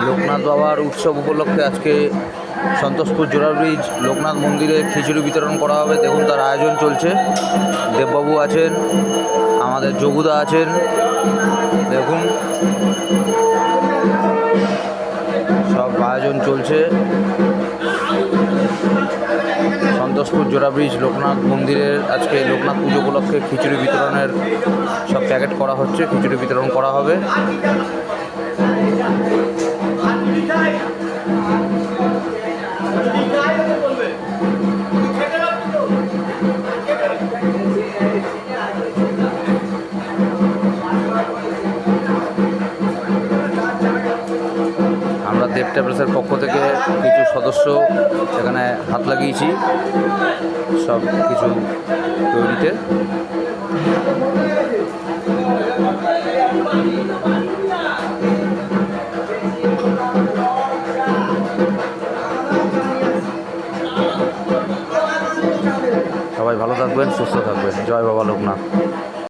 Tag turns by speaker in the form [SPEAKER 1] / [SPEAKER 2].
[SPEAKER 1] বাবার উৎসব উপলক্ষে আজকে সন্তোষপুর জোড়া ব্রিজ, লোকনাথ মন্দিরে খিচুড়ি বিতরণ করা হবে। দেখুন, তার আয়োজন চলছে। দেববাবু আছেন, আমাদের যোগুদা আছেন। দেখুন, সব আয়োজন চলছে। সন্তোষপুর জোড়া ব্রিজ, লোকনাথ মন্দিরের আজকে লোকনাথ পুজো উপলক্ষে খিচুড়ি বিতরণের সব প্যাকেট করা হচ্ছে। খিচুড়ি বিতরণ করা হবে। আমরা দেব ট্রাভেলসের পক্ষ থেকে কিছু সদস্য এখানে হাত লাগিয়েছি। সব কিছু তৈরিতে। সবাই ভালো থাকবেন, সুস্থ থাকবেন। জয় বাবা লোকনাথ।